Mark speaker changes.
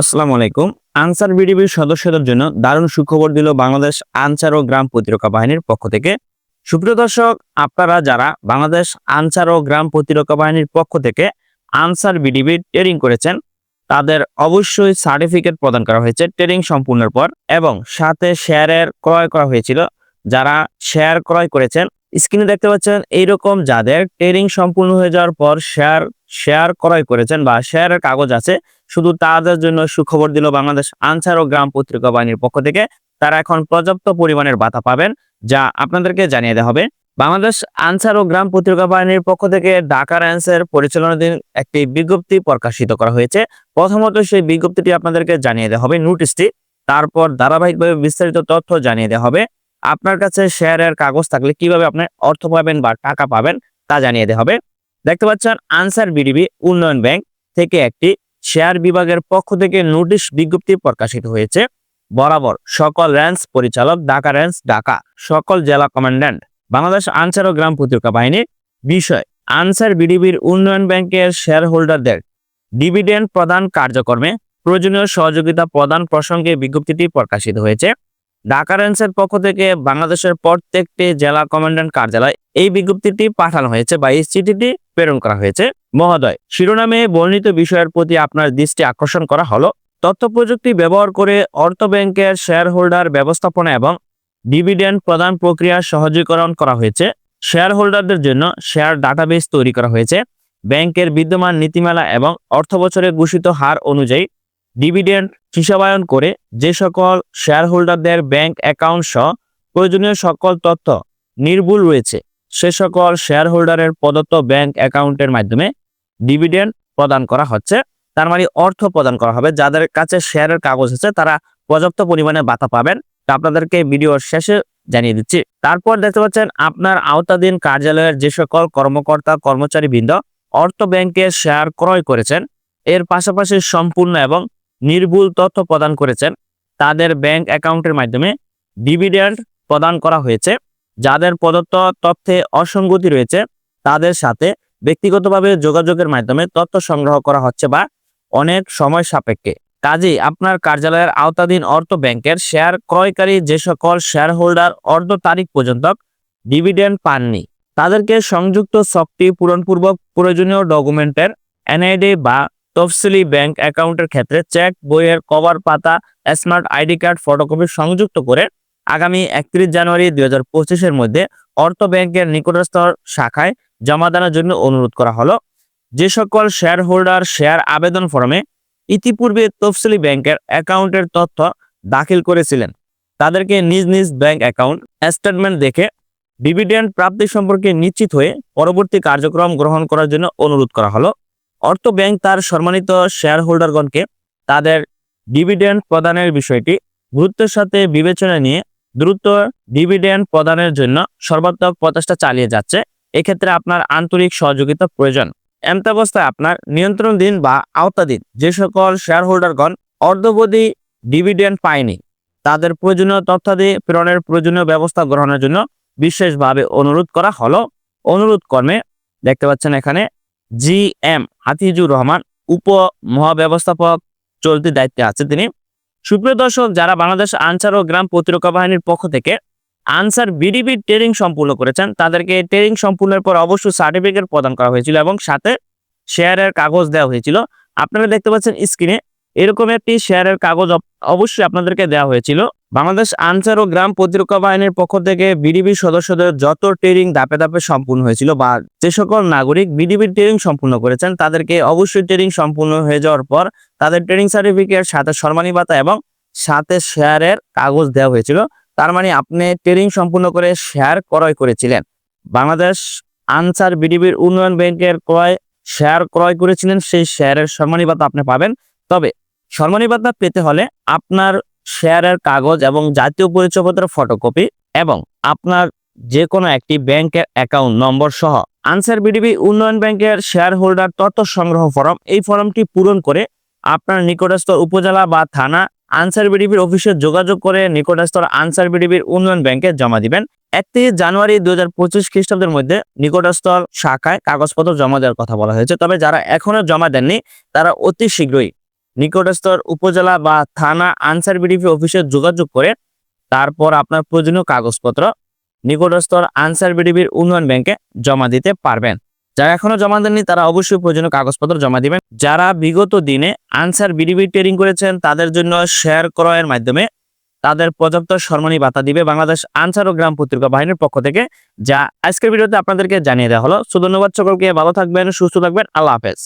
Speaker 1: আসসালামু আলাইকুম। আনসার বিডিবির সদস্যদের জন্য দারুণ সুখবর দিল বাংলাদেশ আনসার ও গ্রাম প্রতিরক্ষা বাহিনীর পক্ষ থেকে। সুপ্রিয় দর্শক, আপনারা যারা বাংলাদেশ আনসার ও গ্রাম প্রতিরক্ষা বাহিনীর পক্ষ থেকে আনসার বিডিবি ট্রেনিং করেছেন, তাদের অবশ্যই সার্টিফিকেট প্রদান করা হয়েছে ট্রেনিং সম্পূর্ণের পর এবং সাথে শেয়ারের ক্রয় করা হয়েছিল। যারা শেয়ার ক্রয় করেছেন, স্ক্রিনে দেখতে পাচ্ছেন, এইরকম যাদের ট্রেনিং সম্পূর্ণ হয়ে যাওয়ার পর শেয়ার শেয়ার ক্রয় করেছেন বা শেয়ারের কাগজ আছে। শুধু তাদের জন্য সুখবর দিল বাংলাদেশ আনসার ও গ্রাম পত্রিকা বাহিনীর পক্ষ থেকে। তারা এখন পর্যাপ্ত পরিমাণের ভাতা পাবেন, যা আপনাদেরকে জানিয়ে দেওয়া হবে। বাংলাদেশ আনসার ও গ্রাম পত্রিকা বাহিনীর পক্ষ থেকে ঢাকা র্যান্সের পরিচালনাধীন একটি বিজ্ঞপ্তি প্রকাশিত করা হয়েছে। প্রথমত সেই বিজ্ঞপ্তিটি আপনাদেরকে জানিয়ে দেওয়া হবে, নোটিশটি। তারপর ধারাবাহিকভাবে বিস্তারিত তথ্য জানিয়ে দেওয়া হবে। আপনার কাছে শেয়ারের কাগজ থাকলে কীভাবে আপনি অর্থ পাবেন বা টাকা পাবেন তা জানিয়ে দেওয়া হবে। দেখতে পাচ্ছেন আনসার বিডিবি উন্নয়ন ব্যাংক থেকে একটি শেয়ার বিভাগের পক্ষ থেকে নোটিশ বিজ্ঞপ্তি প্রকাশিত হয়েছে। বরাবর সকল র্যান্স পরিচালক ঢাকা র্যান্স ঢাকা, সকল জেলা কমান্ড্যান্ট, বাংলাদেশ আনসার ও গ্রাম প্রতিরক্ষা বাহিনীর বিষয়। আনসার বিডিবির উন্নয়ন ব্যাংকের শেয়ার হোল্ডারদের ডিভিডেন্ড প্রদান কার্যক্রমে প্রয়োজনীয় সহযোগিতা প্রদান প্রসঙ্গে বিজ্ঞপ্তিটি প্রকাশিত হয়েছে। ঢাকা র্যান্সের পক্ষ থেকে বাংলাদেশের প্রত্যেকটি জেলা কমান্ড্যান্ট কার্যালয় এই বিজ্ঞপ্তিটি পাঠানো হয়েছে বা এই চিঠিটি প্রেরণ করা হয়েছে। মহোদয়, শিরোনামে বর্ণিত বিষয়ের প্রতি আপনার দৃষ্টি আকর্ষণ করা হলো। তথ্য প্রযুক্তি ব্যবহার করে অর্থ ব্যাংকের শেয়ার হোল্ডার ব্যবস্থাপনা এবং ডিভিডেন্ড প্রদান প্রক্রিয়া সহজীকরণ করা হয়েছে। শেয়ার হোল্ডারদের জন্য শেয়ার ডাটাবেস তৈরি করা হয়েছে। ব্যাংকের বিদ্যমান নীতিমালা এবং অর্থ বছরে ঘোষিত হার অনুযায়ী ডিভিডেন্ড হিসাবায়ন করে যে সকল শেয়ার হোল্ডারদের ব্যাংক অ্যাকাউন্ট সহ প্রয়োজনীয় সকল তথ্য নির্ভুল রয়েছে, সে সকল শেয়ার হোল্ডারের প্রদত্ত ব্যাংক অ্যাকাউন্টের মাধ্যমে ডিভিডেন্ড প্রদান করা হচ্ছে। তার মানে অর্থ প্রদান করা হবে। যাদের কাছে শেয়ারের কাগজ আছে, তারা পর্যাপ্ত পরিমাণে বাতা পাবেন। তা আপনাদেরকে ভিডিওর শেষে জানিয়ে দিচ্ছি। তারপর দেখতে পাচ্ছেন, আপনার আওতাধীন কার্যালয়ের যে সকল কর্মকর্তা কর্মচারী বৃন্দ অর্থ ব্যাংকে শেয়ার ক্রয় করেছেন, এর পাশাপাশি সম্পূর্ণ এবং নির্ভুল তথ্য প্রদান করেছেন। তাদের ব্যাংক অ্যাকাউন্টের মাধ্যমে ডিভিডেন্ড প্রদান করা হয়েছে। যাদের প্রদত্ত তথ্যে অসঙ্গতি রয়েছে, তাদের সাথে ব্যক্তিগতভাবে যোগাযোগের মাধ্যমে তথ্য সংগ্রহ করা হচ্ছে বা অনেক সময় সাপেক্ষে। কাজেই আপনার কার্যালয়ের আওতাধীন অর্থ ব্যাংকের শেয়ার ক্রয়কারী যে সকল শেয়ার হোল্ডার অর্ধ তারিখ পর্যন্ত ডিভিডেন্ড পাননি, তাদেরকে সংযুক্ত শক্তি পূরণপূর্বক প্রয়োজনীয় ডকুমেন্টের এনআইডি বা তফসিলি ব্যাংক অ্যাকাউন্টের ক্ষেত্রে চেক, বইয়ের কভার পাতা, স্মার্ট আইডি কার্ড, ফটোকপি সংযুক্ত করে আগামী একত্রিশ জানুয়ারি দুই হাজার পঁচিশের মধ্যে অর্থ ব্যাংকের নিকটস্থ শাখায় জমা দেওয়ার জন্য অনুরোধ করা হলো। যে সকল শেয়ার হোল্ডার শেয়ার আবেদন ফর্মে ইতিপূর্বে তফসিলি ব্যাংকের অ্যাকাউন্টের তথ্য দাখিল করেছিলেন। তাদেরকে নিজ নিজ ব্যাংক অ্যাকাউন্ট স্টেটমেন্ট দেখে ডিভিডেন্ড প্রাপ্তি সম্পর্কে নিশ্চিত হয়ে পরবর্তী কার্যক্রম গ্রহণ করার জন্য অনুরোধ করা হলো। অর্থ ব্যাংক তার সম্মানিত শেয়ার হোল্ডারগণকে তাদের ডিভিডেন্ড প্রদানের বিষয়টি গুরুত্বের সাথে বিবেচনা নিয়ে দ্রুত ডিভিডেন্ড প্রদানের জন্য সর্বাত্মক প্রচেষ্টা চালিয়ে যাচ্ছে। এক্ষেত্রে আপনার আন্তরিক সহযোগিতা প্রয়োজন। এমতাবস্থায় আপনার নিয়ন্ত্রণ দিন বা আওতাধীন যে সকল শেয়ার হোল্ডারগণ অর্ধবধি ডিভিডেন্ড পায়নি, তাদের প্রয়োজনীয় তথ্যাদি প্রেরণের প্রয়োজনীয় ব্যবস্থা গ্রহণের জন্য বিশেষভাবে অনুরোধ করা হলো। অনুরোধ কর্মে দেখতে পাচ্ছেন এখানে জি এম হাতিজুর রহমান উপ মহাব্যবস্থাপক চলতি দায়িত্বে আছে তিনি। সুপ্রিয় দর্শক, যারা বাংলাদেশ আনসার ও গ্রাম প্রতিরক্ষা বাহিনীর পক্ষ থেকে আনসার বিডিবি ট্রেনিং সম্পূর্ণ করেছেন, তাদেরকে ট্রেনিং সম্পূর্ণের পর অবশ্যই সার্টিফিকেট প্রদান করা হয়েছিল এবং সাথে শেয়ারের কাগজ দেওয়া হয়েছিল। আপনারা দেখতে পাচ্ছেন স্ক্রিনে এরকম একটি শেয়ারের কাগজ অবশ্যই আপনাদেরকে দেওয়া হয়েছিল। বাংলাদেশ আনসার ও গ্রাম প্রতিরক্ষা বাহিনীর পক্ষ থেকে বিডিবি সদস্যদের যত ট্রেনিং ধাপে ধাপে সম্পূর্ণ হয়েছিল বা যে সকল নাগরিক বিডিবি ট্রেনিং সম্পূর্ণ করেছেন, তাদেরকে অবশ্যই ট্রেনিং সম্পূর্ণ হয়ে যাওয়ার পর তাদের ট্রেনিং সার্টিফিকেট সাথে সম্মানী ভাতা এবং সাথে শেয়ারের কাগজ দেওয়া হয়েছিল। তার মানে আপনি ট্রেনিং সম্পূর্ণ করে শেয়ার ক্রয় করেছিলেন। বাংলাদেশ আনসার বিডিবির উন্নয়ন ব্যাংকের ক্রয় শেয়ার ক্রয় করেছিলেন, সেই শেয়ারের সম্মানী ভাতা আপনি পাবেন। তবে সম্মানী ভাতা পেতে হলে আপনার শেয়ারের কাগজ এবং জাতীয় পরিচয়পত্রের ফটোকপি এবং আপনার যে কোনো একটি ব্যাংকের অ্যাকাউন্ট নম্বর সহ আনসার বিডিবি উন্নয়ন ব্যাংকের শেয়ার হোল্ডার তথ্য সংগ্রহ ফর্ম এই ফর্মটি পূরণ করে আপনার নিকটস্থ উপজেলা বা থানা আনসার বিডিবির অফিসে যোগাযোগ করে নিকটস্থ আনসার বিডিবির উন্নয়ন ব্যাংকে জমা দিবেন। একত্রিশ জানুয়ারি দুই হাজার পঁচিশ খ্রিস্টাব্দের মধ্যে নিকটস্থ শাখায় কাগজপত্র জমা দেওয়ার কথা বলা হয়েছে। তবে যারা এখনও জমা দেননি, তারা অতি শীঘ্রই নিকটস্থ উপজেলা বা থানা আনসার বিডিপি অফিসে যোগাযোগ করে তারপর আপনার প্রয়োজনীয় কাগজপত্র নিকটস্থর আনসার বিডিপির উন্নয়ন ব্যাংকে জমা দিতে পারবেন। যারা এখনও জমা দেননি, তারা অবশ্যই প্রয়োজনীয় কাগজপত্র জমা দিবেন। যারা বিগত দিনে আনসার বিডিবি ট্রেনিং করেছেন, তাদের জন্য শেয়ার ক্রয়ের মাধ্যমে তাদের পর্যাপ্ত সম্মানী ভাতা দিবে বাংলাদেশ আনসার ও গ্রাম পত্রিকা বাহিনীর পক্ষ থেকে, যা আজকের ভিডিওতে আপনাদেরকে জানিয়ে দেওয়া হলো। সো ধন্যবাদ সকলকে, ভালো থাকবেন, সুস্থ থাকবেন, আল্লাহ হাফেজ।